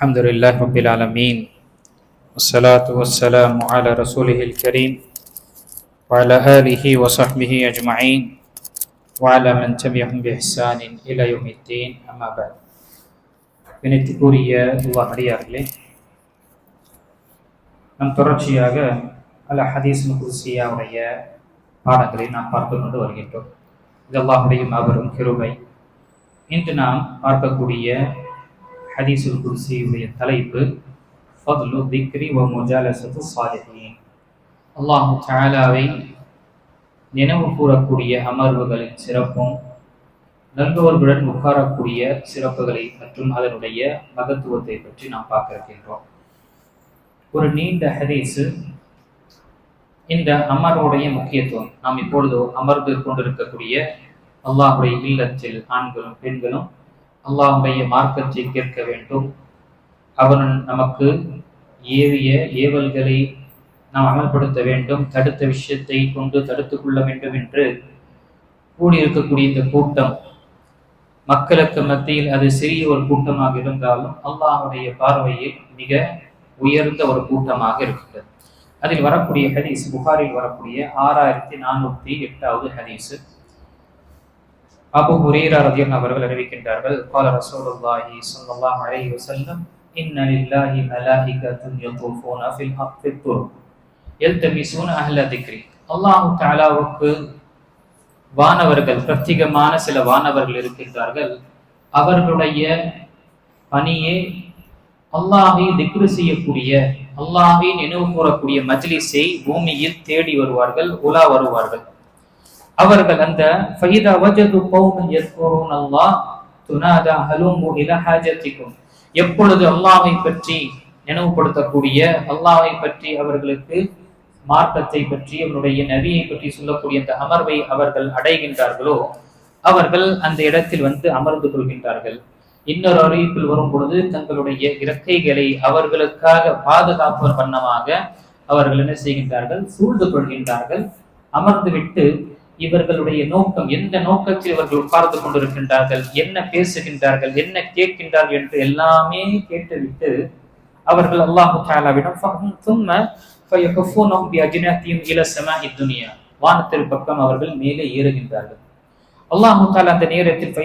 الحمد لله رب العالمين والصلاة والسلام على رسوله الكريم وعلى آله وصحبه أجمعين وعلى من تبعهم بإحسان إلى يوم الدين أما بعد வினைத்துக்குரிய அல்லாஹ் அடியார்களே நம் தொடர்ச்சியாக அல் ஹதீஸ் குர்சியாவுடைய பாடங்களை நாம் பார்த்து கொண்டு வருகின்றோம் இது அல்லாஹுடைய மாபெரும் கிருபை இன்று நாம் பார்க்கக்கூடிய ஹதீசுல் குர்சியுடைய தலைப்பு ஃபதுலு திக்ரி வ முஜாலசத்து சாலிஹீன் அல்லாஹு தஆலாவை நினைவு கூறக்கூடிய அமர்வுகளின் சிறப்பும் நல்லோர்களுடன் உட்காரக்கூடிய சிறப்புகளை மற்றும் அதனுடைய மகத்துவத்தை பற்றி நாம் பார்க்க இருக்கின்றோம் ஒரு நீண்ட ஹதீஸு. இந்த அமர்வுடைய முக்கியத்துவம் நாம் இப்பொழுது அமர்ந்து கொண்டிருக்கக்கூடிய அல்லாஹுடைய இல்லத்தில் ஆண்களும் பெண்களும் அல்லாஹுடைய மார்க்கத்தை கேட்க வேண்டும். அவன் நமக்கு ஏவிய ஏவல்களை நாம் அமல்படுத்த வேண்டும். தடுத்த விஷயத்தை கொண்டு தடுத்துக் கொள்ள வேண்டும் என்று கூடியிருக்கக்கூடிய இந்த கூட்டம் மக்களுக்கு மத்தியில் அது சிறிய ஒரு கூட்டமாக இருந்தாலும் அல்லாஹுடைய பார்வையில் மிக உயர்ந்த ஒரு கூட்டமாக இருக்கிறது அதில் வரக்கூடிய ஹதீஸ் புகாரில் வரக்கூடிய ஆறாயிரத்தி நானூத்தி எட்டாவது ஹதீஸ். அபு ஹுரீரா ரதியன் அவர்கள் அறிவிக்கின்றார்கள் கால ரசூலுல்லாஹி ஸல்லல்லாஹு அலைஹி வஸல்லம் இன்ன லில்லாஹி மலாயிகத்துன் யதுஃபூன ஃபில் ஹக்ஃபி துர் யல்தமிசூன அஹ்ல திக்ரி. அல்லாஹ் தஆலாவுக்கு வானவர்கள் பிரத்யேகமான சில வானவர்கள் இருக்கின்றார்கள். அவர்களுடைய பணியே அல்லாஹை திக்ரு செய்யக்கூடிய அல்லாஹை நினைவு கூறக்கூடிய மஜ்லிஸை பூமியில் தேடி வருவார்கள் உலா வருவார்கள். அவர்கள் அந்த ஃபைதா வஜது கௌமன் யஸ்குரூன் அல்லாஹ் துனாதா ஹலூமு இலா ஹாஜத்திக்கும். எப்பொழுது அல்லாஹை பற்றி நினைவுபடுத்தக்கூடிய அல்லாஹை பற்றி அவர்களுக்கு மார்க்கத்தை பற்றி அவருடைய நபியை பற்றி சொல்லக்கூடிய அந்த அமர்வை அவர்கள் அடைகின்றார்களோ அவர்கள் அந்த இடத்தில் வந்து அமர்ந்து கொள்கின்றார்கள். இன்னொரு அறிவிப்பில் வரும் பொழுது தங்களுடைய இறக்கைகளை அவர்களுக்காக பாதுகாப்பு வண்ணமாக அவர்கள் என்ன செய்கின்றார்கள் சூழ்ந்து கொள்கின்றார்கள். அமர்ந்துவிட்டு இவர்களுடைய நோக்கம் எந்த நோக்கத்தில் இவர்கள் உட்கார்ந்து கொண்டிருக்கின்றார்கள் என்ன பேசுகின்றார்கள் என்ன கேட்கின்றார்கள் என்று எல்லாமே கேட்டுவிட்டு அவர்கள் அல்லாஹு தாலாவிடம் வானத்திற்கு பக்கம் அவர்கள் மேலே ஏறுகின்றார்கள். அல்லாஹு தாலா அந்த நேரத்தில்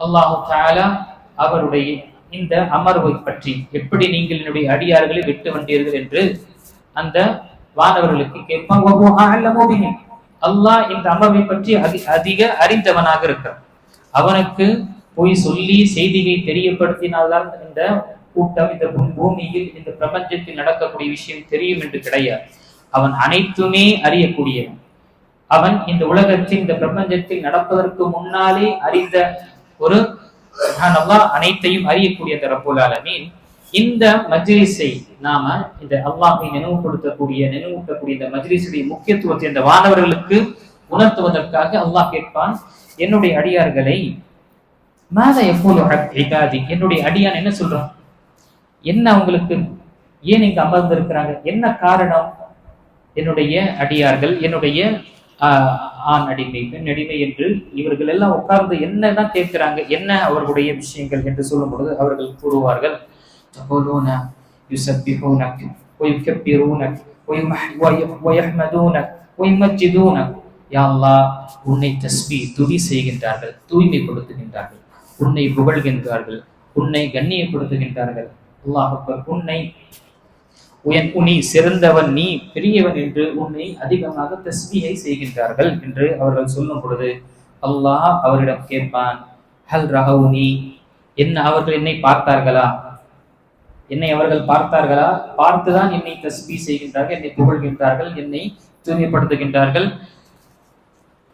அல்லாஹு தாலா அவருடைய இந்த அமர்வை பற்றி எப்படி நீங்கள் என்னுடைய அடியார்களை விட்டு வந்தீர்கள் என்று அந்த வானவர்களுக்கு கேட்பான். அல்லாஹ் இந்த அமர்வை பற்றி அதிக அறிந்தவனாக இருக்கிறான். அவனுக்கு போய் சொல்லி செய்தியை தெரியப்படுத்தினால்தான் இந்த கூட்டம் இந்த பூமியில் இந்த பிரபஞ்சத்தில் நடக்கக்கூடிய விஷயம் தெரியும் என்று கிடையாது. அவன் அனைத்துமே அறியக்கூடியவன். அவன் இந்த உலகத்தில் இந்த பிரபஞ்சத்தில் நடப்பதற்கு முன்னாலே அறிந்த ஒரு அனைத்தையும் அறியக்கூடிய அந்த ரப்போல் ஆலமீன். இந்த மஜ்ரிஸை நாம இந்த அல்லாஹை நினைவுபடுத்தக்கூடிய நினைவூட்டக்கூடிய இந்த மஜ்லிஸுடைய முக்கியத்துவத்தை இந்த வானவர்களுக்கு உணர்த்துவதற்காக அல்லாஹ் கேட்பான் என்னுடைய அடியார்களை மாத எப்போது என்னுடைய அடியான் என்ன சொல்றான்? என்ன அவங்களுக்கு ஏன் இங்க அமர்ந்திருக்கிறாங்க? என்ன காரணம்? என்னுடைய அடியார்கள் என்னுடைய ஆண் அடிமை பெண் அடிமை என்று இவர்கள் எல்லாம் உட்கார்ந்து என்னதான் கேட்கிறாங்க? என்ன அவர்களுடைய விஷயங்கள் என்று சொல்லும் பொழுது அவர்கள் கூறுவார்கள். يقولون يسبحونك ويكبرونك ويحمدونك ويمجدونك யா அல்லாஹ் உன்னை தஸ்பி துதி செய்கின்றார்கள் தூய்மைப்படுத்துகின்றார்கள் உன்னை புகழ்கின்றார்கள் உன்னை கண்ணியப்படுத்துகின்றார்கள் அல்லாஹ் உன்னை உனி சிறந்தவன் நீ பெரியவன் என்று உன்னை அதிகமாக தஸ்மியை செய்கின்றார்கள் என்று அவர்கள் சொல்லும் பொழுது அல்லாஹ் அவரிடம் கேட்பான் ஹல் ரஹவுனி என்ன அவர்கள் என்னை பார்த்தார்களா என்னை அவர்கள் பார்த்தார்களா? பார்த்துதான் என்னை தஸ்பி செய்கின்றார்கள் என்னை புகழ்கின்றார்கள் என்னை தூய்மைப்படுத்துகின்றார்கள்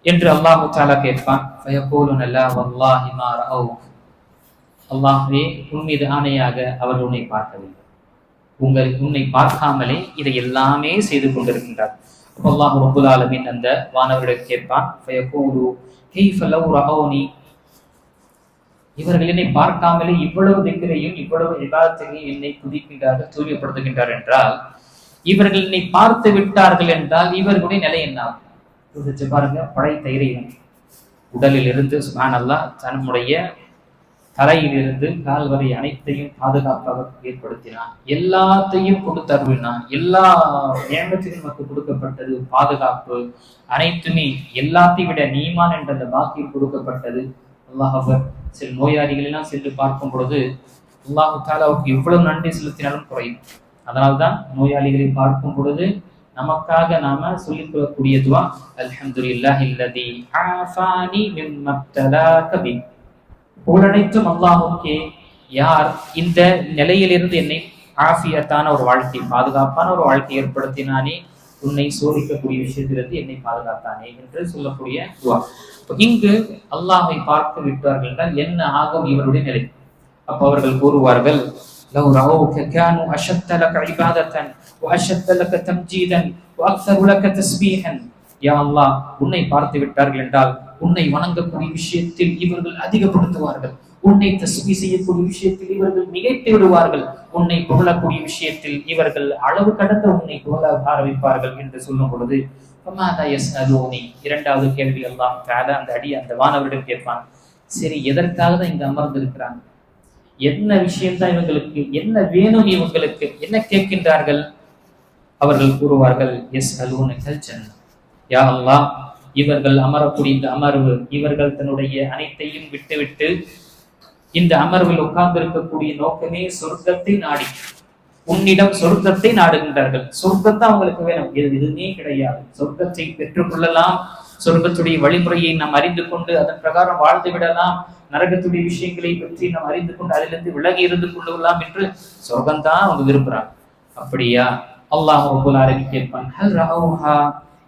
என்று அல்லாஹு தாலா கேட்பான். அல்லாஹே உன் மீது ஆணையாக அவர்கள் உன்னை பார்க்கவில்லை. உங்கள் உன்னை பார்க்காமலே இதை எல்லாமே செய்து கொண்டிருக்கின்றார். அல்லாஹ் ரொம்ப ஆலமின் அந்த வானவரிடம் கேட்பான் இவர்கள் என்னை பார்க்காமலே இவ்வளவு திக்கிலையும் இவ்வளவு விவாதத்தையும் என்னை துதிக்கின்றார்கள் தூய்மைப்படுத்துகின்றார் என்றால் இவர்கள் என்னை பார்த்து விட்டார்கள் என்றால் இவர்களுடைய நிலை என்ன பாருங்க படை தைரியம். உடலில் இருந்து சுபான் தன்னுடைய தலையிலிருந்து கால் வரை அனைத்தையும் பாதுகாப்பாக ஏற்படுத்தினான். எல்லாத்தையும் கொடுத்து அருளினான் எல்லா நியமத்திலும் நமக்கு கொடுக்கப்பட்டது பாதுகாப்பு. அனைத்துமே எல்லாத்தையும் விட நீமான் என்ற அந்த பாக்கியம் கொடுக்கப்பட்டது. அல்லாஹ் சில நோயாளிகளெல்லாம் சென்று பார்க்கும் பொழுது அல்லாஹு தாலாவுக்கு எவ்வளவு நன்றி செலுத்தினாலும் குறையும். அதனால்தான் நோயாளிகளை பார்க்கும் பொழுது நமக்காக நாம சொல்லிக் கொள்ளக்கூடிய துவா அல்ஹம்துலில்லாஹி அல்லதி ஆஃபானி மிம்ம இப்தலாக பி புகழனைத்தும் அல்லாஹுக்கே யார் இந்த நிலையிலிருந்து என்னை ஆஃபியத்தான ஒரு வாழ்க்கை பாதுகாப்பான ஒரு வாழ்க்கை ஏற்படுத்தினானே உன்னை சோதிக்கக்கூடிய விஷயத்திலிருந்து என்னை பாதுகாத்தானே என்று சொல்லக்கூடிய துவா இங்கு அல்லாஹை பார்த்து விட்டார்கள் என்றால் என்ன ஆகும் இவருடைய நிலை அப்ப அவர்கள் கூறுவார்கள் لو رأوك كانوا أشد لك عبادة وأشد لك تمجيدا وأكثر لك تسبيحا யா அல்லாஹ் உன்னை பார்த்து விட்டார்கள் என்றால் உன்னை வணங்கக்கூடிய விஷயத்தில் இவர்கள் அதிகப்படுத்துவார்கள் உன்னை தஸ்மி செய்யக்கூடிய விஷயத்தில் இவர்கள் மிகைத்து விடுவார்கள். உன்னை புகழக்கூடிய விஷயத்தில் இவர்கள் அளவு கடந்த உன்னை புகழ ஆரம்பிப்பார்கள் என்று சொல்லும் பொழுது இரண்டாவது கேள்வி எல்லாம் அந்த அடி அந்த வானவரிடம் கேட்பான். சரி எதற்காக தான் இங்க அமர்ந்து இருக்கிறாங்க என்ன விஷயம்தான் இவங்களுக்கு என்ன வேணும் இவங்களுக்கு என்ன கேட்கின்றார்கள்? அவர்கள் கூறுவார்கள் எஸ் அலூனகல் ஜன்னா யா இவர்கள் அமரக்கூடிய இந்த அமர்வு இவர்கள் தன்னுடைய அனைத்தையும் விட்டுவிட்டு இந்த அமர்வில் உட்கார்ந்து இருக்கக்கூடிய நோக்கமே சொர்க்கத்தை நாடி. உன்னிடம் சொர்க்கத்தை நாடுகின்றார்கள். சொர்க்கத்தை அவங்களுக்கு வேணும். இது எதுவுமே கிடையாது. சொர்க்கத்தை பெற்றுக்கொள்ளலாம். சொர்க்கத்துடைய வழிமுறையை நாம் அறிந்து கொண்டு அதன் பிரகாரம் வாழ்ந்து விடலாம். நரகத்துடைய விஷயங்களை பற்றி நாம் அறிந்து கொண்டு அதிலிருந்து விலகி இருந்து கொள்ளலாம் என்று சொர்க்கம்தான் அவங்க விரும்புறாங்க. அப்படியா? அல்லாஹ் ரபுல் கேட்பான்.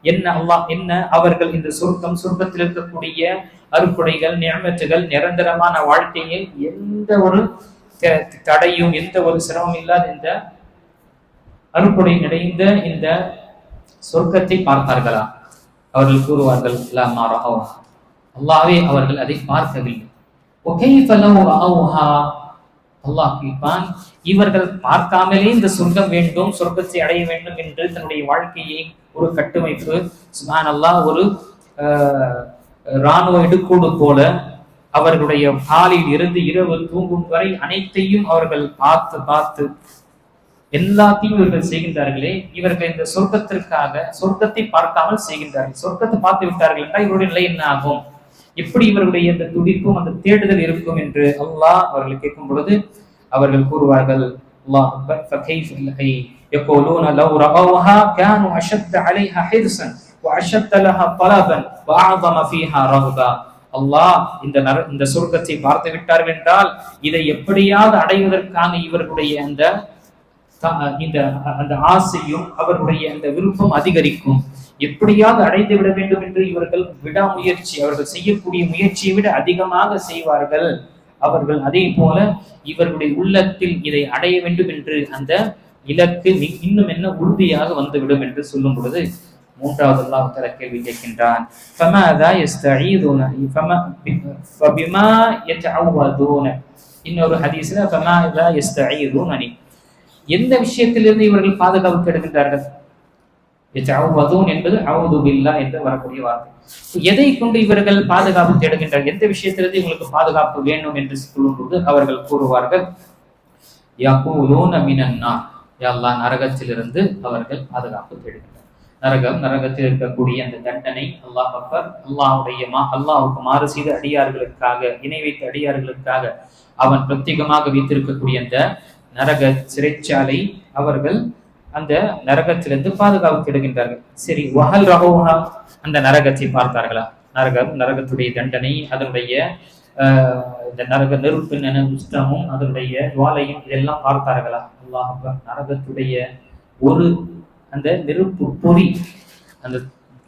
என்ன அல்லாஹ் என்ன அவர்கள் இந்த சொர்க்கம் சொர்க்கத்தில் இருக்கக்கூடிய அறுப்புடைகள் நியமத்துகள் நிரந்தரமான வாழ்க்கையில் எந்த ஒரு தடையும் எந்த ஒரு சிரமம் இல்லாத இந்த அறுப்புடை நிறைந்த இந்த சொர்க்கத்தை பார்த்தார்களா? அவர்கள் கூறுவார்கள் அல்லாவே அவர்கள் அதை பார்க்கவில்லை. அல்லாஹ் கேட்பான் இவர்கள் பார்க்காமலே இந்த சொர்க்கம் வேண்டும் சொர்க்கத்தை அடைய வேண்டும் என்று தன்னுடைய வாழ்க்கையை ஒரு கட்டமைப்பு. சுகான் அல்லாஹ் ஒரு இராணுவ இடுக்கோடு போல அவர்களுடைய காலில் இருந்து இரவு தூங்கும் வரை அனைத்தையும் அவர்கள் பார்த்து பார்த்து எல்லாத்தையும் இவர்கள் செய்கின்றார்களே இவர்கள் இந்த சொர்க்கத்திற்காக சொர்க்கத்தை பார்க்காமல் செய்கின்றார்கள். சொர்க்கத்தை பார்த்து விட்டார்கள் என்றால் இவருடைய நிலை என்ன ஆகும்? எப்படி இவர்களுடைய இந்த துடிப்பும் அந்த தேடுதல் இருக்கும் என்று அல்லாஹ் அவர்கள் கேட்கும் பொழுது அவர்கள் கூறுவார்கள் அல்லாஹ் يقولون لو رأوها كانوا أشد عليها حرصا وأشد لها طلبا وأعظم فيها رغبا அல்லாஹ் இந்த நர இந்த சொர்க்கத்தை பார்த்து விட்டார்கள் என்றால் இதை எப்படியாவது அடைவதற்கான இவர்களுடைய அந்த இந்த அந்த ஆசையும் அவர்களுடைய அந்த விருப்பம் அதிகரிக்கும் எப்படியாவது அடைந்து விட வேண்டும் என்று இவர்கள் விடாமுயற்சி அவர்கள் செய்யக்கூடிய முயற்சியை விட அதிகமாக செய்வார்கள். அவர்கள் அதே போல இவர்களுடைய உள்ளத்தில் இதை அடைய வேண்டும் என்று அந்த இலக்கு இன்னும் என்ன உறுதியாக வந்துவிடும் என்று சொல்லும் பொழுது மூன்றாவது அல்லாஹ் தர கேள்வி கேட்கின்றான். இன்னொரு ஹதீஸ்ல எந்த விஷயத்திலிருந்து இவர்கள் பாதுகாப்பு தேடுகின்றார்கள் என்பது அவுது பில்லா என்று வரக்கூடிய வார்த்தை. எதை கொண்டு இவர்கள் பாதுகாப்பு தேடுகின்றனர்? எந்த விஷயத்திலிருந்து இவங்களுக்கு பாதுகாப்பு வேண்டும் என்று சொல்லும்போது அவர்கள் கூறுவார்கள் யகூலூன மினன்னா எல்லா நரகத்திலிருந்து அவர்கள் பாதுகாப்பு தேடுகின்றனர். நரகம் நரகத்தில் இருக்கக்கூடிய அந்த தண்டனை அல்லாஹ் அப்பர் அல்லாஹுடைய மா அல்லாஹுக்கு மாறு செய்த அடியார்களுக்காக இணை வைத்த அடியார்களுக்காக அவன் பிரத்யேகமாக வைத்திருக்கக்கூடிய அந்த நரக சிறைச்சாலை அவர்கள் அந்த நரகத்திலிருந்து பாதுகாப்பு தேடுகின்றார்கள் சரி வஹல் ரஹோஹா அந்த நரகத்தை பார்த்தார்களா? நரகம் நரகத்துடைய தண்டனை அதனுடைய இந்த நரக நெருப்பு உஷ்டமும் அதனுடைய ஜுவாலையும் இதெல்லாம் பார்த்தார்களா? அல்லாஹ் நரகத்துடைய ஒரு அந்த நெருப்பு பொறி அந்த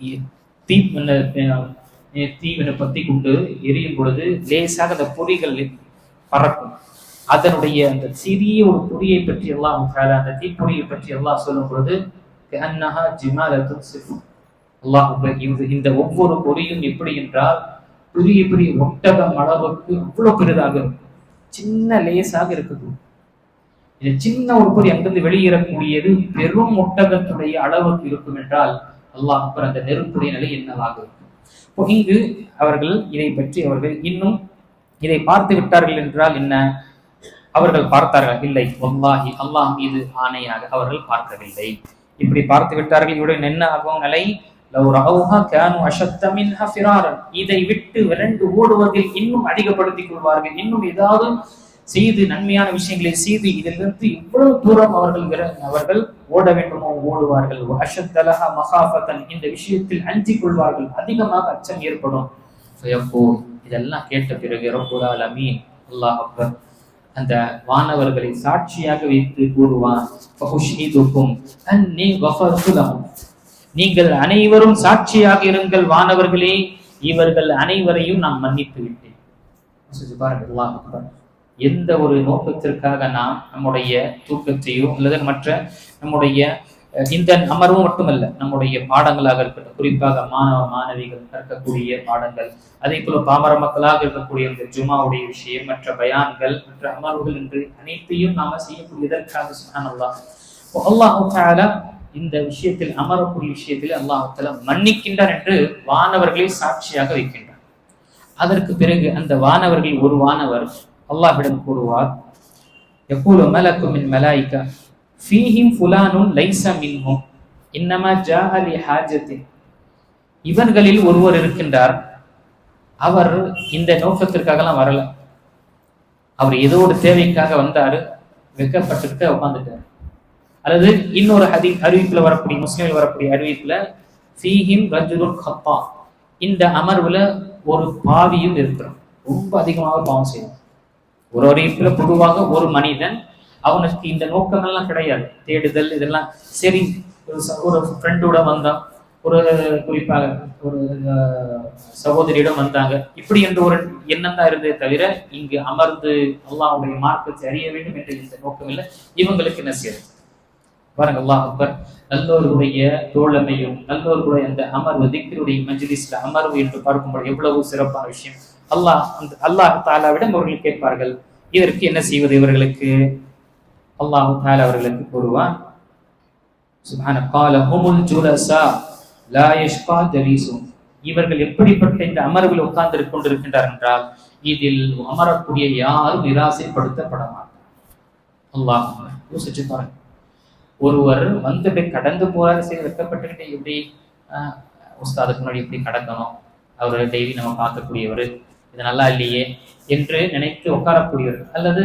தீ தீவினை பத்தி கொண்டு எரியும் பொழுது லேசாக அந்த பொறிகள் பறக்கும். அதனுடைய அந்த சிறிய ஒரு பொறியை பற்றி எல்லாம் அந்த தீப்பொறியை பற்றி எல்லாம் சொல்லும் பொழுது அல்லாஹ் இந்த ஒவ்வொரு பொறியும் எப்படி என்றால் பெரிய பெரிய ஒட்டகம் அளவுக்கு அவ்வளவு பெரிதாக இருக்கும். சின்ன லேசாக இருக்குது இது சின்ன ஒரு பொறி அங்கிருந்து வெளியேறக்கூடியது பெரும் ஒட்டகத்துடைய அளவுக்கு இருக்கும் என்றால் அல்லாஹ் அப்புறம் அந்த நெருப்புடைய நிலை என்னவாக இருக்கும்? இங்கு அவர்கள் இதை பற்றி அவர்கள் இன்னும் இதை பார்த்து விட்டார்கள் என்றால் என்ன? அவர்கள் பார்த்தார்கள் இல்லை வல்லாஹி அல்லாஹ் மீது ஆணையாக அவர்கள் பார்க்கவில்லை. இப்படி பார்த்து விட்டார்கள் இவருடன் என்ன ஆகும் நிலை இதை விட்டு விரண்டு ஓடுவதில் இன்னும் அதிகப்படுத்திக் கொள்வார்கள். இன்னும் ஏதாவது செய்து நன்மையான விஷயங்களை செய்து இதிலிருந்து இவ்வளவு தூரம் அவர்கள் விர- அவர்கள் ஓட வேண்டுமோ ஓடுவார்கள். அஷத்தலஹா மகாஃபத்தன் இந்த விஷயத்தில் அஞ்சிக் கொள்வார்கள். அதிகமாக அச்சம் ஏற்படும். இதெல்லாம் கேட்ட பிறகு ரப்புல் ஆலமீன். அல்லாஹ் அக்பர். அந்த வானவர்களை சாட்சியாக வைத்து கூறுவான் நீங்கள் அனைவரும் சாட்சியாக இருங்கள் வானவர்களே இவர்கள் அனைவரையும் நான் மன்னித்து விட்டேன். எந்த ஒரு நோக்கத்திற்காக நாம் நம்முடைய தூக்கத்தையோ அல்லது மற்ற நம்முடைய இந்த அமர்வு மட்டுமல்ல நம்முடைய பாடங்களாக இருக்கட்டும் குறிப்பாக மாணவ மாணவிகள் கற்கக்கூடிய பாடங்கள் அதே போல பாமர மக்களாக இருக்கக்கூடிய இந்த ஜுமாவுடைய விஷயம் மற்ற பயான்கள் மற்ற அமர்வுகள் என்று அனைத்தையும் நாம செய்யக்கூடியதற்காக சுப்ஹானல்லாஹ் அல்லாஹு தஆலா இந்த விஷயத்தில் அமரக்கூடிய விஷயத்தில் அல்லாஹு தஆலா மன்னிக்கின்றார் என்று வானவர்களை சாட்சியாக வைக்கின்றார். அதற்கு பிறகு அந்த வானவர்கள் ஒரு வானவர் அல்லாஹ்விடம் கூறுவார் எப்போது மலக்கும் மின் மலாயிகா. ஃபீஹிம் ஃபுலானும் லைச மின்ஹும் இன்னமா ஜாஹலி ஹாஜத்தின் இவர்களில் ஒருவர் இருக்கின்றார். அவர் இந்த நோக்கத்திற்காகலாம் வரல. அவர் ஏதோ ஒரு தேவைக்காக வந்தாரு வெக்கப்பட்டுட்டு உட்காந்துட்டார் அல்லது இன்னொரு ஹதி அறிவிப்புல வரக்கூடிய முஸ்லீமில் வரக்கூடிய அறிவிப்புல ஃபீஹிம் ரஜுலுன் ஹப்பா இந்த அமர்வுல ஒரு பாவியும் இருக்கிறான். ரொம்ப அதிகமாக பாவம் செய்யும் ஒரு அறிவிப்புல பொதுவாக ஒரு மனிதன் அவனுக்கு இந்த நோக்கமெல்லாம் கிடையாது. தேடுதல் இதெல்லாம் சரி ஒரு ஒரு ஃப்ரெண்டோட வந்தான். ஒரு குறிப்பாக ஒரு சகோதரியிடம் வந்தாங்க. இப்படி என்ற ஒரு எண்ணம் தான் இருந்ததே தவிர இங்கு அமர்ந்து அல்லாவுடைய மார்க்கத்தை அறிய வேண்டும் என்ற இந்த நோக்கம் இல்லை. இவங்களுக்கு என்ன செய்யறது பாருங்க அல்லாஹ் அக்பர். நல்லோருடைய தோழமையும் நல்லோர்களுடைய அந்த அமர்வு திக்கருடைய மஜ்லிஸ்ல அமர்வு என்று பார்க்கும்போது எவ்வளவு சிறப்பான விஷயம். அல்லாஹ் அந்த அல்லாஹ் தாலாவிடம் அவர்கள் கேட்பார்கள் இதற்கு என்ன செய்வது இவர்களுக்கு? அல்லாஹு தாலா அவர்களுக்கு கூறுவான் சுபான கால ஹுமுல் ஜுலசா லா யஷ்கா ஜலீசும். இவர்கள் எப்படிப்பட்ட இந்த அமர்வில் உட்கார்ந்து கொண்டிருக்கின்றார் என்றால் இதில் அமரக்கூடிய யாரும் நிராசைப்படுத்தப்பட மாட்டார். அல்லாஹ் யோசிச்சு பாருங்க. ஒருவர் வந்து கடந்து போறாரு சரி வெக்கப்பட்டுக்கிட்டு எப்படி ஆஹ், உஸ்தாதுக்கு முன்னாடி எப்படி கடக்கணும்? அவர் டெய்லி நம்ம பார்க்கக்கூடியவர் இது நல்லா இல்லையே என்று நினைத்து உட்காரக்கூடியவர் அல்லது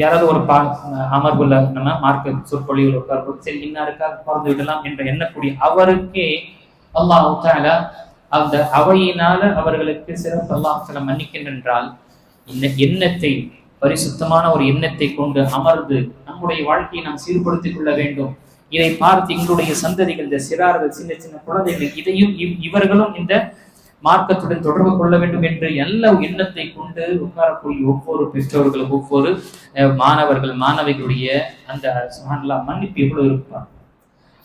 யாராவது ஒரு பா அமர்வுல நம்ம மார்க்க சொற்பொழிவில் உட்கார்ந்து சரி இன்னாருக்காக பிறந்து விடலாம் என்று எண்ணக்கூடிய அவருக்கே அல்லாஹ் தாலா அந்த அவையினால அவர்களுக்கு சிறப்பு அல்லாஹ் தாலா மன்னிக்கின்றால் இந்த எண்ணத்தை பரிசுத்தமான ஒரு எண்ணத்தை கொண்டு அமர்ந்து நம்முடைய வாழ்க்கையை நாம் சீர்படுத்திக் கொள்ள வேண்டும். இதை பார்த்து எங்களுடைய சந்ததிகள் இந்த சிறார்கள் சின்ன சின்ன குழந்தைகள் இதையும் இவ்- இவர்களும் இந்த மார்க்கத்துடன் தொடர்பு கொள்ள வேண்டும் என்று எல்லா எண்ணத்தை கொண்டு உட்காரக்கூடிய ஒவ்வொரு பெற்றோர்களும் ஒவ்வொரு மாணவர்கள் மாணவிகளுடைய அந்த சுப்ஹானல்லாஹ் மன்னிப்பு எவ்வளவு இருப்பார்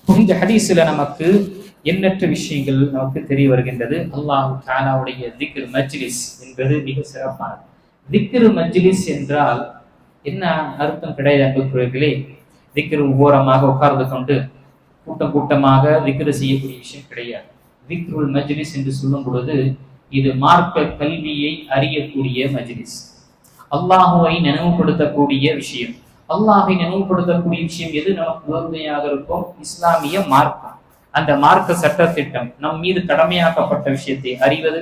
இந்த ஹதீஸ்ல நமக்கு எண்ணற்ற விஷயங்கள் நமக்கு தெரிய வருகின்றது. அல்லாஹ் தாலாவுடைய திக்ரு மஜ்லிஸ் என்பது மிக சிறப்பானது. திக்ரு மஜ்லிஸ் என்றால் என்ன அர்த்தம் கிடையாது அன்புக்குரியவர்களே? திக்ரு ஓரமாக உட்கார்ந்து கொண்டு கூட்டம் கூட்டமாக திக்ரு செய்யக்கூடிய விஷயம் கிடையாது. விக்ருல் மஜ்லிஸ் என்று சொல்லும் பொழுது இது மார்க்க கல்வியை அறியக்கூடிய மஜ்லிஸ். அல்லாஹுவை நினைவுபடுத்தக்கூடிய விஷயம். அல்லாஹை நினைவுபடுத்தக்கூடிய விஷயம் எது? நமக்கு உறுதுணையாக இருக்கும் இஸ்லாமிய மார்க்கம். அந்த மார்க்க சட்டத்திட்டம் நம் மீது கடமையாக்கப்பட்ட விஷயத்தை அறிவது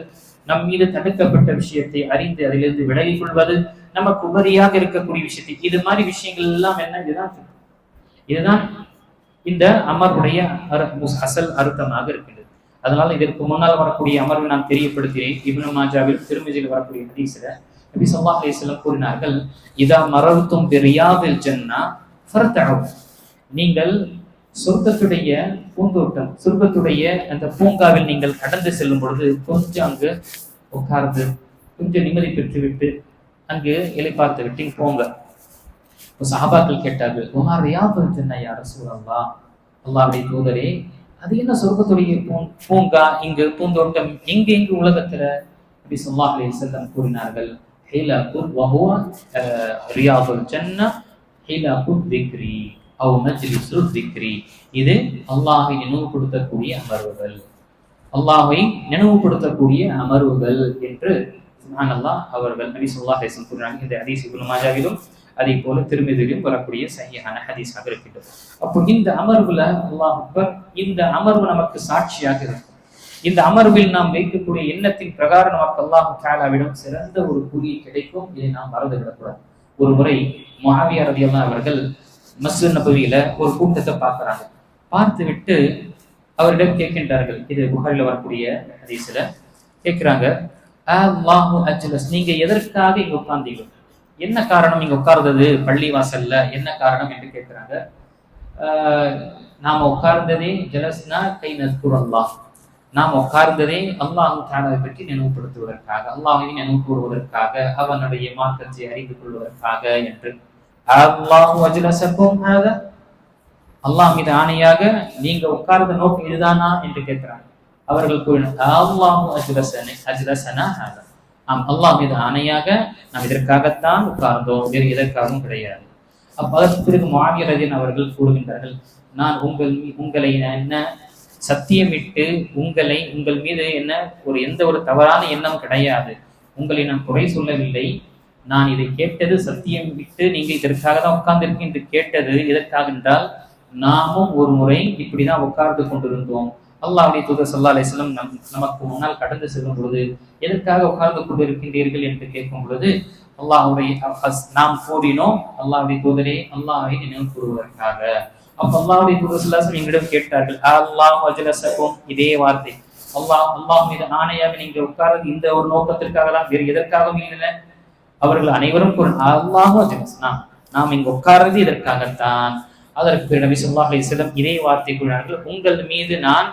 நம் மீது தடுக்கப்பட்ட விஷயத்தை அறிந்து அதிலிருந்து விலகிக் கொள்வது நமக்கு உபரியாக இருக்கக்கூடிய விஷயத்தை. இது மாதிரி விஷயங்கள் எல்லாம் என்ன? இதுதான். இதுதான் இந்த அமருடைய அசல் அர்த்தமாக இருக்கு. அதனால இதற்கு முன்னால் வரக்கூடிய அமர்வை நான் தெரியப்படுத்தினேன் இப்னு மாஜாவில் திருமதியில் வரக்கூடிய ஹதீஸ்ல நபி ஸல்லல்லாஹு அலிஸ்லாம் கூறினார்கள் இதா மரவுத்தும் பெரியாவில் ஜன்னா ஃபர்தஉ நீங்கள் சொர்க்கத்துடைய பூந்தோட்டம் சொர்க்கத்துடைய அந்த பூங்காவில் நீங்கள் கடந்து செல்லும் பொழுது கொஞ்சம் அங்கு உட்கார்ந்து கொஞ்சம் நிம்மதி பெற்றுவிட்டு அங்கு இலை பார்த்து விட்டு போங்க. சஹாபாக்கள் கேட்டார்கள் உமா ரியாது ஜன்னா யார் சூழல்லா அல்லாவுடைய தூதரே அது என்ன சொர்க்கத்துடைய பூங்கா? இங்கு பூந்தோட்டம் எங்கு எங்கு உலகத்துல? அப்படி ஸல்லல்லாஹு அலைஹி கூறினார்கள் ஹீலாபுர் வஹுவா அஹ், ரியாதுல் ஜன்னா ஹிலாகு திக்ரி அவ் மஜ்லிசு திக்ரி. இது அல்லாஹை நினைவுபடுத்தக்கூடிய அமர்வுகள். அல்லாஹை நினைவுபடுத்தக்கூடிய அமர்வுகள் என்று சுப்ஹானல்லாஹ் அவர்கள் நபி சொல்லாஹ் கூறினாங்க இந்த ஹதீஸ் இப்னு மாஜாவிலும் அதே போல திரும்பி வரக்கூடிய சஹீஹான ஹதீஸாக இருக்கின்றது. அப்போ இந்த அமர்வுல அல்லாஹ் இந்த அமர்வு நமக்கு சாட்சியாக இருக்கும். இந்த அமர்வில் நாம் வைக்கக்கூடிய எண்ணத்தின் பிரகாரம் நமக்கு அல்லாஹ் தாலாவிடம் சிறந்த ஒரு குறியை கிடைக்கும். இதை நாம் மறந்து விடக்கூடாது ஒரு முறை மாவியார் ரதியல்லா அவர்கள் மஸ்ஜித் நபவியில ஒரு கூட்டத்தை பார்க்கறாங்க. பார்த்து விட்டு அவரிடம் கேட்கின்றார்கள். இது புகாரில் வரக்கூடிய ஹதீஸ்ல கேட்கிறாங்க நீங்க எதற்காக இங்க உட்கார்ந்தீங்க என்ன காரணம் இங்க உட்கார்ந்தது பள்ளி வாசல்ல? என்ன காரணம் என்று கேட்கிறாங்க. ஆஹ் நாம உட்கார்ந்ததே ஜலஸ்னா கை நஸ்குர் நாம் உட்கார்ந்ததே அல்லாஹு தாலாவை பற்றி நினைவுபடுத்துவதற்காக அல்லாஹை நினைவு கூறுவதற்காக அவனுடைய மார்க்கத்தை அறிந்து கொள்வதற்காக என்று. அல்லாஹு அஜ்லசக்கும் அல்லாஹ் மீது ஆணையாக நீங்க உட்கார்ந்த நோக்கம் இதுதானா என்று கேட்கிறாங்க. அவர்கள் கூறினார் அல்லாஹு அஜ்லசனே அஜிலசனா நாம் அல்லாஹ் மீது ஆணையாக நாம் இதற்காகத்தான் உட்கார்ந்தோம். வேறு எதற்காகவும் கிடையாது. அப்ப மாவீரதின் அவர்கள் கூறுகின்றார்கள் நான் உங்கள் உங்களை நான் என்ன சத்தியமிட்டு உங்களை உங்கள் மீது என்ன ஒரு எந்த ஒரு தவறான எண்ணம் கிடையாது. உங்களை நான் குறை சொல்லவில்லை. நான் இதை கேட்டது சத்தியம் விட்டு நீங்க இதற்காக தான் உட்கார்ந்திருக்கு என்று கேட்டது எதற்காக என்றால் நாமும் ஒரு முறை இப்படிதான் உட்கார்ந்து கொண்டிருந்தோம். அல்லாவுடைய தூதர் சல்லா அலிஸ்லம் நம் நமக்கு முன்னால் கடந்து செல்லும் பொழுது எதற்காக உட்கார்ந்து கொண்டிருக்கின்றீர்கள் என்று கேட்கும் பொழுது அல்லாஹுடைய அஸ்- நாம் கூறினோம் அல்லாவுடைய தூதரே அல்லாஹை நினைவு கூறுவதற்காக. அப்ப அல்லாவுடைய தூதர் ஸல்லல்லாஹு எங்களிடம் கேட்டார்கள் அல்லாஹ் அஜ்லஸக்கும் இதே வார்த்தை. அல்லாஹ் அல்லாஹ் மீது ஆணையாக நீங்க உட்கார்ந்து இந்த ஒரு நோக்கத்திற்காக தான் வேறு எதற்காகவும் இல்லை அவர்கள் அனைவரும் கூறும் அல்லாஹ் அஜ்லஸ் நாம் இங்கு உட்கார்றது இதற்காகத்தான். அதற்கு நபி ஸல்லல்லாஹு அலைஹி இதே வார்த்தை கூறினார்கள் உங்கள் மீது நான்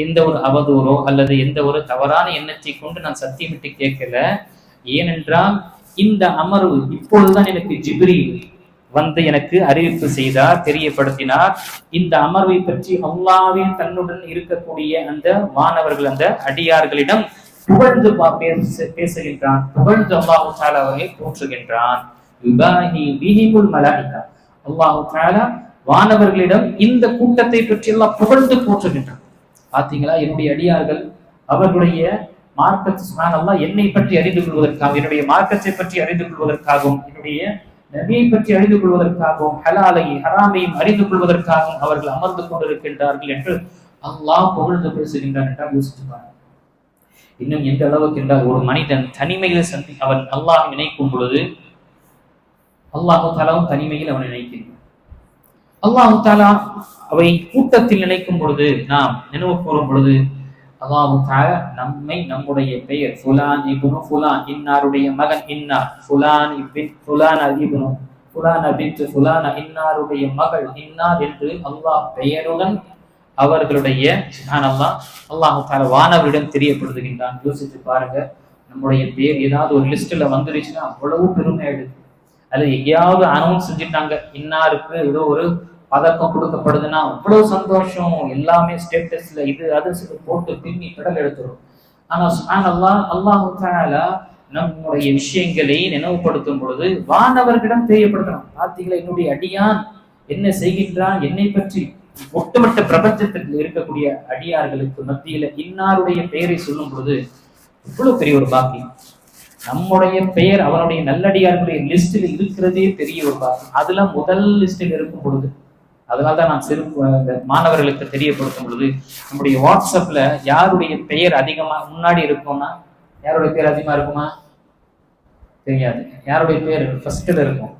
எந்த ஒரு அவதூறோ அல்லது எந்த ஒரு தவறான எண்ணத்தை கொண்டு நான் சத்தியமிட்டு கேட்கல. ஏனென்றால் இந்த அமர்வு இப்பொழுதுதான் எனக்கு ஜிப்ரி வந்து எனக்கு அறிவிப்பு செய்தார் தெரியப்படுத்தினார். இந்த அமர்வை பற்றி அல்லாஹ்வே தன்னுடன் இருக்கக்கூடிய அந்த மாணவர்கள் அந்த அடியார்களிடம் புகழ்ந்து பா- பேச பேசுகின்றான். புகழ்ந்து அல்லாஹு தாலா அவர்களை போற்றுகின்றான். யுபாஹி அல்லாஹு தாலா வானவர்களிடம் இந்த கூட்டத்தை பற்றி எல்லாம் புகழ்ந்து போற்றுகின்றான். பார்த்தீங்களா என்னுடைய அடியார்கள் அவர்களுடைய மார்க்கத்தை சுப்ஹானல்லாஹ் என்னை பற்றி அறிந்து கொள்வதற்காகவும் என்னுடைய மார்க்கத்தை பற்றி அறிந்து கொள்வதற்காகவும் என்னுடைய நபியை பற்றி அறிந்து கொள்வதற்காகவும் ஹலாலையும் ஹராமையும் அறிந்து கொள்வதற்காகவும் அவர்கள் அமர்ந்து கொண்டிருக்கின்றார்கள் என்று அல்லாஹ் புகழ்ந்து பேசுகின்றான் என்றால் யோசிச்சு இன்னும் எந்த அளவுக்கு என்றால் ஒரு மனிதன் தனிமையில் சந்தி அவன் அல்லாஹ் நினைக்கும் பொழுது அல்லாஹு தலவும் தனிமையில் அவன் நினைக்கின்றான். அல்லாஹு தாலா அவை கூட்டத்தில் நினைக்கும் பொழுது நாம் நினைவு கூறும் பொழுது அல்லாஹு தாலா நம்மை நம்முடைய பெயர் ஃபுலான் இபுனு ஃபுலான் இன்னாருடைய மகன் இன்னார். ஃபுலான் இபின் ஃபுலான் இப்னு ஃபுலான் பின்த் ஃபுலான் இன்னாருடைய மகள் இன்னார் என்று அல்லாஹ் பெயருடன் அவர்களுடைய சுப்ஹானல்லாஹ் அல்லாஹு தாலா வானவரிடம் தெரியப்படுத்துகின்றான். யோசித்து பாருங்க நம்முடைய பேர் ஏதாவது ஒரு லிஸ்ட்ல வந்துருச்சுன்னா அவ்வளவு பெருமையாயிடுது அது எங்கேயாவது அனௌன்ஸ் செஞ்சுட்டாங்க இன்னாருக்கு ஏதோ ஒரு பதக்கம் கொடுக்கப்படுதுன்னா அவ்வளோ சந்தோஷம் எல்லாமே ஸ்டேட்டஸ்ல இது அது போட்டு திரும்பி கடல் எடுத்துரும். ஆனா சுப்ஹானல்லாஹ் அல்லாஹு தஆலா நம்முடைய விஷயங்களை நினைவுபடுத்தும் பொழுது வானவர்களிடம் தெரியப்படுத்தணும். பார்த்தீங்களா என்னுடைய அடியான் என்ன செய்கின்றான்? என்னை பற்றி ஒட்டுமொத்த பிரபஞ்சத்தில் இருக்கக்கூடிய அடியார்களுக்கு மத்தியில இன்னாருடைய பெயரை சொல்லும் பொழுது இவ்வளவு பெரிய ஒரு பாக்கியம். நம்முடைய பெயர் அவனுடைய நல்லடியார்களுடைய லிஸ்டில் இருக்கிறதே பெரிய ஒரு பாக்கியம். அதுல முதல் லிஸ்டில் இருக்கும் பொழுது அதனால்தான் நான் சிறு இந்த மாணவர்களுக்கு தெரியப்படுத்தும் பொழுது நம்முடைய வாட்ஸ்அப்ல யாருடைய பெயர் அதிகமா முன்னாடி இருக்கும்னா யாருடைய பேர் அதிகமா இருக்குமா? தெரியாது. யாருடைய பேர் ஃபர்ஸ்டில் இருக்கும்.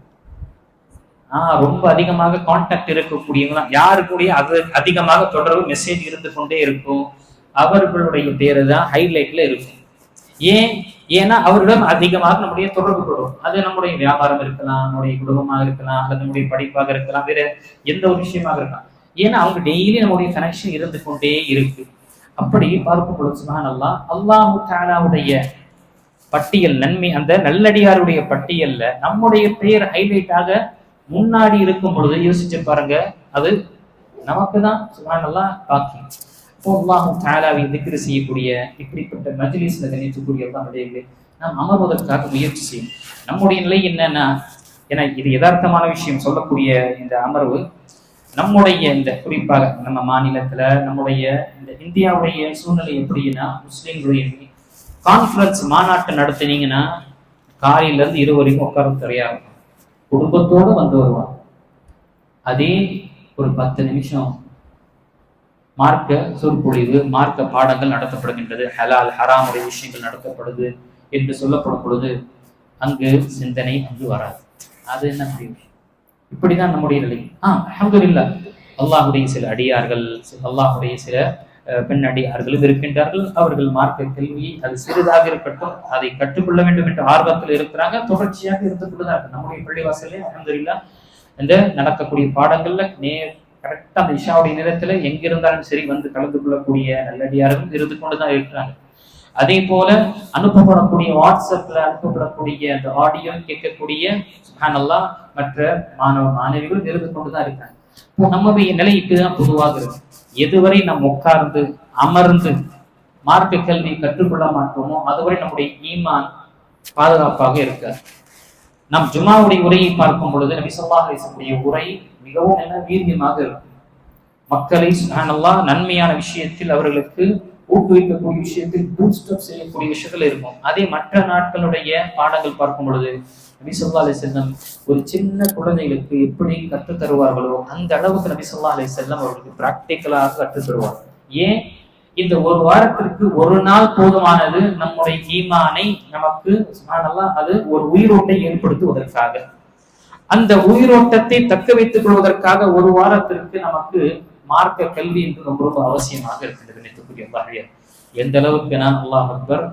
ஆஹ் ரொம்ப அதிகமாக கான்டாக்ட் இருக்கக்கூடியவங்க யாரு கூடயும் அது அதிகமாக தொடர்பு மெசேஜ் இருந்து கொண்டே இருக்கும். அவர்களுடைய பேரு தான் ஹைலைட்ல இருக்கும். ஏன்? ஏன்னா அவரிடம் அதிகமாக நம்முடைய தொடர்பு கொள்வோம் அது நம்முடைய வியாபாரம் இருக்கலாம் நம்முடைய குடும்பமாக இருக்கலாம் அல்லது நம்முடைய படிப்பாக இருக்கலாம் வேற எந்த ஒரு விஷயமாக இருக்கலாம். ஏன்னா அவங்க டெய்லி நம்முடைய கனெக்ஷன் இருந்து கொண்டே இருக்கு. அப்படி பார்க்கும் பொழுது சுபான் அல்லாஹு தாலாவுடைய பட்டியல் நன்மை அந்த நல்லடியாருடைய பட்டியல்ல நம்முடைய பெயர் ஹைலைட்டாக முன்னாடி இருக்கும் பொழுது யோசிச்சு பாருங்க அது நமக்கு தான் சுபான் அல்லாஹ் பாக்கியம் அல்லாஹும் தாலாவை திக்ரு செய்யக்கூடிய இப்படிப்பட்ட மஜ்லிஸ்ல நினைக்கக்கூடிய விடயங்களை நாம் அமர்வதற்காக முயற்சி செய்யும். நம்முடைய நிலை என்னன்னா ஏன்னா இது யதார்த்தமான விஷயம் சொல்லக்கூடிய இந்த அமர்வு. நம்முடைய இந்த குறிப்பாக நம்ம மாநிலத்துல நம்முடைய இந்த இந்தியாவுடைய சூழ்நிலை எப்படின்னா முஸ்லீம்களுடைய கான்ஃபரன்ஸ் மாநாட்டை நடத்தினீங்கன்னா காலையில இருந்து இரு வரைக்கும் உட்கார தரையா இருக்கும். குடும்பத்தோடு வந்து வருவாங்க. அதே ஒரு பத்து நிமிஷம் மார்க்க சொற்பொழிவு மார்க்க பாடங்கள் நடத்தப்படுகின்றது. ஹலால் ஹராமுடைய விஷயங்கள் நடத்தப்படுது என்று சொல்லப்படும் பொழுது அங்கு சிந்தனை அங்கு வராது. அது என்ன முடியும்? இப்படிதான் நம்முடைய நிலை. ஆஹ் அஹமதுல்லா அல்லாஹுடைய சில அடியார்கள் அல்லாஹுடைய சில பெண் அடியார்களும் இருக்கின்றார்கள். அவர்கள் மார்க்க கல்வி அது சிறிதாக இருக்கட்டும் அதை கற்றுக்கொள்ள வேண்டும் என்ற ஆர்வத்தில் இருக்கிறாங்க. தொடர்ச்சியாக இருந்து கொண்டுதான் நம்முடைய பள்ளிவாசலே அஹமதுல்லா இந்த நடக்கக்கூடிய பாடங்கள்ல நே கரெக்டா அந்த இஷாவுடைய நேரத்துல எங்க இருந்தாலும் சரி வந்து கலந்து கொள்ளக்கூடிய நல்லடியார்கள் இருந்து கொண்டுதான் இருக்கிறாங்க. அதே போல அனுப்பப்படக்கூடிய வாட்ஸ்அப்ல அனுப்பப்படக்கூடிய அந்த ஆடியோ கேட்கக்கூடிய சுப்ஹானல்லாஹ் மற்ற மாணவ மாணவிகளும் இருந்து கொண்டுதான் இருக்காங்க. இப்போ நம்முடைய நிலை இப்படிதான் பொதுவாக இருக்கு. எதுவரை நாம் உட்கார்ந்து அமர்ந்து மார்க்க கல்வி கற்றுக்கொள்ள மாட்டோமோ அதுவரை நம்முடைய ஈமான் பாதுகாப்பாக இருக்காது. நாம் ஜுமாவுடைய உரையை பார்க்கும் பொழுது நபி ஸல்லல்லாஹு உரை மிகவும் என்ன வீரியமாக இருக்கும். மக்களை சுகானல்லா நன்மையான விஷயத்தில் அவர்களுக்கு ஊக்குவிக்கக்கூடிய விஷயத்தில் பூஸ்ட் அப் செய்யக்கூடிய விஷயத்துல இருக்கும். அதே மற்ற நாட்களுடைய பாடங்கள் பார்க்கும் பொழுது நபி சொல்லா அலி செல்லம் ஒரு சின்ன குழந்தைகளுக்கு எப்படி கற்றுத் தருவார்களோ அந்த அளவுக்கு நபி சொல்லா அலி செல்லம் அவர்களுக்கு பிராக்டிக்கலாக கற்றுத் தருவார். ஏன்? இந்த ஒரு வாரத்திற்கு ஒரு நாள் போதுமானது நம்முடைய ஈமானை நமக்கு சுப்ஹானல்லாஹ் அது ஒரு உயிரோட்டை ஏற்படுத்துவதற்காக. அந்த உயிரோட்டத்தை தக்க வைத்துக் கொள்வதற்காக ஒரு வாரத்திற்கு நமக்கு மார்க்க கல்வி என்று ரொம்ப ரொம்ப அவசியமாக இருக்கின்றது நினைத்துக்குரிய பாரியர் எந்த அளவுக்கு நான் அல்லாஹ் அக்பர்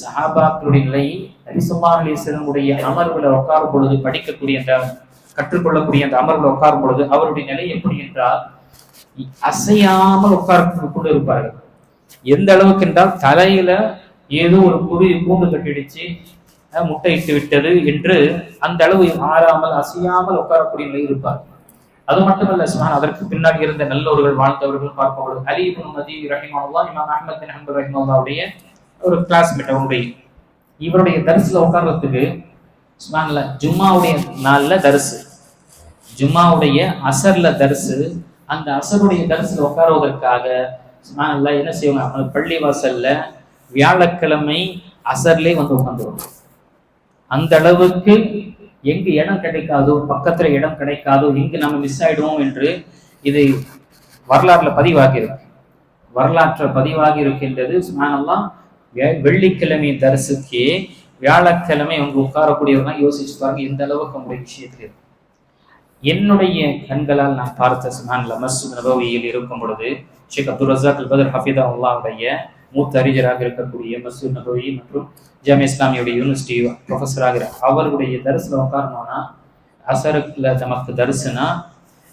சஹாபாக்களுடைய நிலையை நபிசுல்லா அலிஸ்லமுடைய அமர்வுல உட்காரும் பொழுது படிக்கக்கூடிய அந்த கற்றுக்கொள்ளக்கூடிய அந்த அமர்வுல உட்காரும் பொழுது அவருடைய நிலை எப்படி என்றால் அசையாமல் உட்கார்ந்து கொண்டு இருப்பார்கள். எந்த அளவுக்கு என்றால் தலையில ஏதோ ஒரு குருவி கூண்டு கட்டிடுச்சு முட்டையிட்டு விட்டது என்று அந்த அளவு ஆறாமல் அசையாமல் உட்காரக்கூடிய நிலை இருப்பார். அது மட்டுமல்ல சுமான் அதற்கு பின்னாடி இருந்த நல்லோர்கள் வாழ்ந்தவர்கள் பார்ப்பவர்கள் அலி இப்னு மதி ரஹிமஹுல்லா இமாம் அஹ்மத் பின் ஹம்பல் ரஹிமஹுல்லாவுடைய ஒரு கிளாஸ்மேட் அவருடைய இவருடைய தரிசுல உட்கார்றதுக்கு சுமான்ல ஜும்மாவுடைய நாள்ல தரிசு. ஜும்மாவுடைய அசர்ல தரிசு. அந்த அசருடைய தரிசுல உட்காருவதற்காக சுமான்ல என்ன செய்வாங்க? அவங்க பள்ளிவாசல்ல வியாழக்கிழமை அசர்லே வந்து உட்காந்துருவாங்க அந்த அளவுக்கு எங்கு இடம் கிடைக்காதோ பக்கத்துல இடம் கிடைக்காதோ எங்கு நம்ம மிஸ் ஆயிடுவோம் என்று இது வரலாறுல பதிவாகி இருக்கு வரலாற்று பதிவாகி இருக்கின்றது சுமானல்லாம் வெள்ளிக்கிழமை தரிசுக்கு வியாழக்கிழமை அவங்க உட்காரக்கூடியவங்க யோசிச்சு பாருங்க எந்த அளவுக்கு உங்களுடைய விஷயத்தில் இருக்கு. என்னுடைய கண்களால் நான் பார்த்த சுமான்ல லமஸ் நபவியில் இருக்கும் பொழுது ஷேக் அப்துல் ரசாக் அல் பதர் ஹஃபிதா அல்லாவுடைய மூத்த அறிஞராக இருக்கக்கூடிய மசூர் நபவி மற்றும் ஜாமியா இஸ்லாமியுடைய யூனிவர்சிட்டி ப்ரொஃபஸராக அவருடைய தரிசில் உட்காரணும்னா அசருக்குல நமக்கு தரிசுனா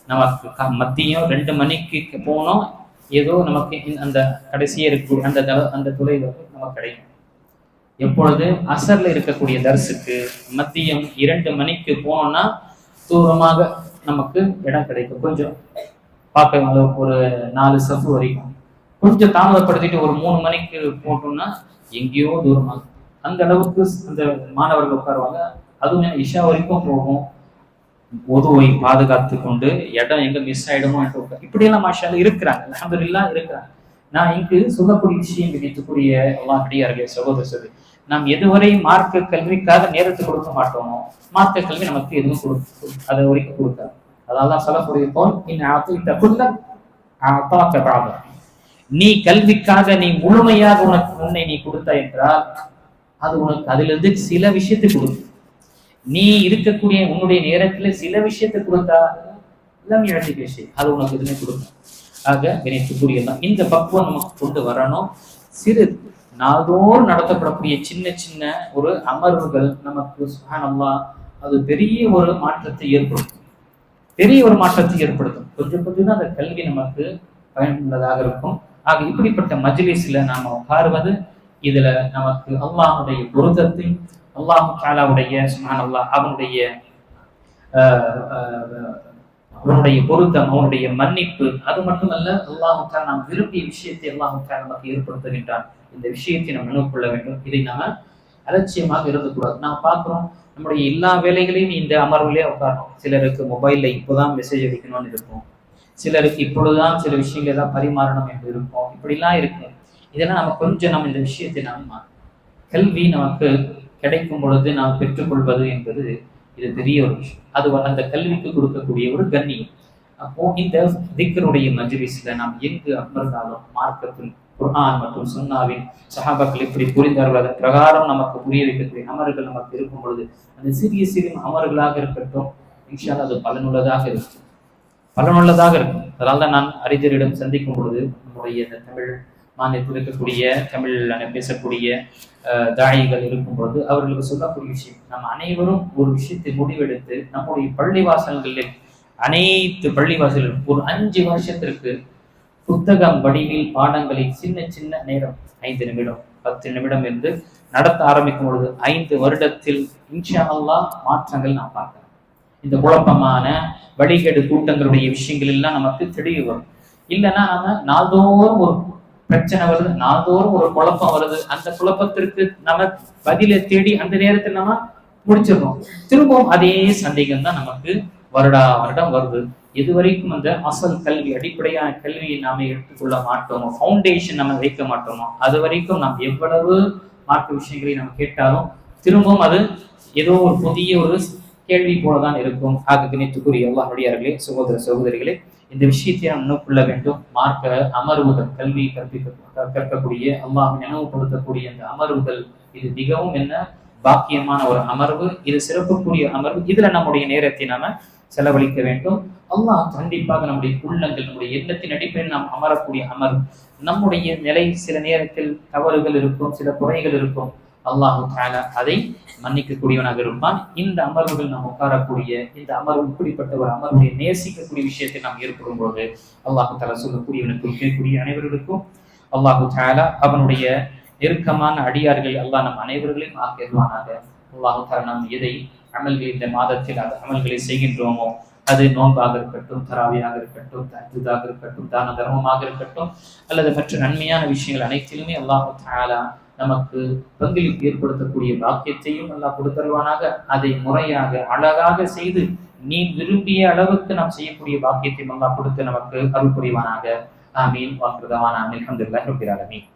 நமக்கு மத்தியம் ரெண்டு மணிக்கு போனோம். ஏதோ நமக்கு அந்த கடைசியே இருக்கக்கூடிய அந்த அந்த துறை நமக்கு கிடைக்கும். எப்பொழுது அசர்ல இருக்கக்கூடிய தரிசுக்கு மதியம் இரண்டு மணிக்கு போனோம்னா தூரமாக நமக்கு இடம் கிடைக்கும். கொஞ்சம் பார்க்க ஒரு நாலு சஃப் வரைக்கும். கொஞ்சம் தாமதப்படுத்திட்டு ஒரு மூணு மணிக்கு போட்டோம்னா எங்கேயோ தூரமாக அந்த அளவுக்கு அந்த மாணவர்கள் உட்காருவாங்க. அதுவும் இஷா வரைக்கும் போகும். உதவை பாதுகாத்து கொண்டு இடம் எங்க மிஸ் ஆயிடுமோ என்று இப்படியெல்லாம் மாஷால இருக்கிறாங்க. அல்ஹம்துலில்லாஹ் இருக்கிறாங்க. நான் இங்கு சொல்லக்கூடிய விஷயம் விதித்துக்கூடிய எல்லாம் அடியார்களே சகோதர சொல்லி நாம் எதுவரை மார்க்க கல்விக்காக நேரத்தை கொடுக்க மாட்டோமோ. மார்க்க கல்வி நமக்கு எதுவும் கொடுக்க அதை வரைக்கும் கொடுக்காது. அதான் சொல்லக்கூடிய போல் இன்னும் குல்ல நீ கல்விக்காக நீ முழுமையாக உனக்கு உன்னை நீ கொடுத்த என்றால் அது உனக்கு அதிலிருந்து சில விஷயத்தை கொடுக்கும். நீ இருக்கக்கூடிய உன்னுடைய நேரத்துல சில விஷயத்தை கொடுத்தா எல்லாம் இழந்து பேசி. அது உனக்கு எதுவுமே கொடுக்கும் ஆக வினைத்துக்குரிய இந்த பக்குவம் நமக்கு கொண்டு வரணும். சிறு நாள்தோறும் நடத்தப்படக்கூடிய சின்ன சின்ன ஒரு அமர்வுகள் நமக்கு சுகானம்மா அது பெரிய ஒரு மாற்றத்தை ஏற்படுத்தும். பெரிய ஒரு மாற்றத்தை ஏற்படுத்தும். கொஞ்சம் கொஞ்சம் தான் அந்த கல்வி நமக்கு பயனுள்ளதாக இருக்கும். ஆக இப்படிப்பட்ட மஜ்லிஸ்ல நாம உட்காருவது இதுல நமக்கு அல்லாஹுடைய பொருத்தத்தை அல்லாஹு தாலாவுடைய சுமான் அல்லாஹ் அவனுடைய ஆஹ், அவனுடைய பொருத்தம் அவனுடைய மன்னிப்பு அது மட்டுமல்ல அல்லாஹு நாம் விரும்பிய விஷயத்தை அல்லாஹு நமக்கு ஏற்படுத்துகின்றான். இந்த விஷயத்தை நாம் நினைவுகொள்ள வேண்டும். இதை நாம அலட்சியமாக இருந்துக்கூடாது. நாம் பார்க்கிறோம் நம்முடைய எல்லா வேலைகளையும் இந்த அமர்வுலேயே உட்காரணும். சிலருக்கு மொபைல்ல இப்போதான் மெசேஜ் அடிக்கணும்னு இருக்கும். சிலருக்கு இப்பொழுதுதான் சில விஷயங்கள் எல்லாம் பரிமாறணும் என்று இருக்கும் இப்படிலாம் இருக்கும் இதெல்லாம் நம்ம கொஞ்சம் நம்ம இந்த விஷயத்தை நாம் கல்வி நமக்கு கிடைக்கும் பொழுது நாம் பெற்றுக்கொள்வது என்பது இது பெரிய ஒரு விஷயம். அது அந்த கல்விக்கு கொடுக்கக்கூடிய ஒரு கண்ணியம். அப்போ இந்த திக்கருடைய மஜ்லிஸ்ல நாம் எங்கு அமர்ந்தாலும் மார்க்கத்தில் குர்ஆன் மற்றும் சுன்னாவின் சஹாபாக்கள் எப்படி புரிந்தார்கள் அதன் பிரகாரம் நமக்கு புரிய வைக்கக்கூடிய அமர்கள் நமக்கு இருக்கும் பொழுது அந்த சிறிய சிறிய அமர்களாக இருக்கட்டும் இன்ஷா அது பலனுள்ளதாக இருக்கும். பலனுள்ளதாக இருக்கும். அதனால தான் நான் அறிஞரிடம் சந்திக்கும் பொழுது நம்முடைய இந்த தமிழ் மாநிலத்தில் இருக்கக்கூடிய தமிழ் பேசக்கூடிய அஹ், தாயிகள் இருக்கும் பொழுது அவர்களுக்கு சொல்லக்கூடிய விஷயம் நம்ம அனைவரும் ஒரு விஷயத்தை முடிவெடுத்து நம்முடைய பள்ளிவாசல்களில் அனைத்து பள்ளிவாசல்களும் ஒரு அஞ்சு வருஷத்திற்கு புத்தகம் வடிவில் பாடங்களை சின்ன சின்ன நேரம் ஐந்து நிமிடம் பத்து நிமிடம் என்று நடத்த ஆரம்பிக்கும் பொழுது ஐந்து வருடத்தில் இன்ஷா அல்லா மாற்றங்கள் நாம் பார்க்கலாம். இந்த குழப்பமான வழிகேடு கூட்டங்களுடைய விஷயங்கள் எல்லாம் நமக்கு தெளிவு வரும். இல்லைன்னா நம்ம நாள்தோறும் ஒரு பிரச்சனை வருது நாள்தோறும் ஒரு குழப்பம் வருது. அந்த குழப்பத்திற்கு நம்ம பதிலை தேடி அந்த நேரத்தில் நம்ம முடிச்சிடணும். திரும்பவும் அதே சந்தேகம் தான் நமக்கு வருடா வருடம் வருது. இது வரைக்கும் அந்த அசல் கல்வி அடிப்படையான கல்வியை நாம எடுத்துக்கொள்ள மாட்டோமோ ஃபவுண்டேஷன் நம்ம வைக்க மாட்டோமோ அது வரைக்கும் நாம் எவ்வளவு மாற்று விஷயங்களை நம்ம கேட்டாலும் திரும்பவும் அது ஏதோ ஒரு புதிய ஒரு கேள்வி போலதான் இருக்கும். ஆக கணித்துக்குரிய அல்லாஹுடையார்களே சகோதர சகோதரிகளே இந்த விஷயத்தை நாம் இன்னும் கொள்ள வேண்டும். மார்க்க அமர்வுகள் கல்வி கற்பிக்க கற்கக்கூடிய அல்லாஹ் நினைவுபடுத்தக்கூடிய அந்த அமர்வுகள் இது மிகவும் என்ன? பாக்கியமான ஒரு அமர்வு இது சிறப்புக்குரிய அமர்வு. இதுல நம்முடைய நேரத்தை நாம செலவழிக்க வேண்டும். அல்லாஹ் கண்டிப்பாக நம்முடைய உள்ளங்கள் நம்முடைய எண்ணத்தின் அடிப்படையில் நாம் அமரக்கூடிய அமர்வு. நம்முடைய நிலை சில நேரத்தில் தவறுகள் இருக்கும் சில குறைகள் இருக்கும். அல்லாஹு தாலா அதை மன்னிக்கக்கூடியவனாக இருப்பான். இந்த அமர்வுகள் நாம் உட்காரக்கூடிய இந்த அமர்வு இப்படிப்பட்ட ஒரு அமர்வுடைய நேசிக்கக்கூடிய விஷயத்தை நாம் ஏற்படும் போது அல்லாஹு தாலா சொல்லக்கூடியவனுக்கும் கேட்கக்கூடிய அனைவர்களுக்கும் அல்லாஹு தாலா அவனுடைய நெருக்கமான அடியார்கள் அல்லாஹ் நம் அனைவர்களையும் ஆக்கிடுவானாக அல்லாஹு தாலா நாம் எதை அமல்கள் இந்த மாதத்தில் அந்த அமல்களை செய்கின்றோமோ அது நோன்பாக இருக்கட்டும் தராவியாக இருக்கட்டும் தஜுதாக இருக்கட்டும் தான தர்மமாக இருக்கட்டும் அல்லது மற்ற நன்மையான விஷயங்கள் அனைத்திலுமே அல்லாஹு தாலா நமக்கு பங்களிப்பு ஏற்படுத்தக்கூடிய பாக்கியத்தையும் நல்லா கொடுத்தருவானாக. அதை முறையாக அழகாக செய்து நீ விரும்பிய அளவுக்கு நாம் செய்யக்கூடிய பாக்கியத்தையும் நல்லா கொடுத்து நமக்கு அருள் புரிவானாக. ஆமீன். வாக்குறதவான அல்ஹம்துலில்லாஹி ரப்பில் ஆலமீன்.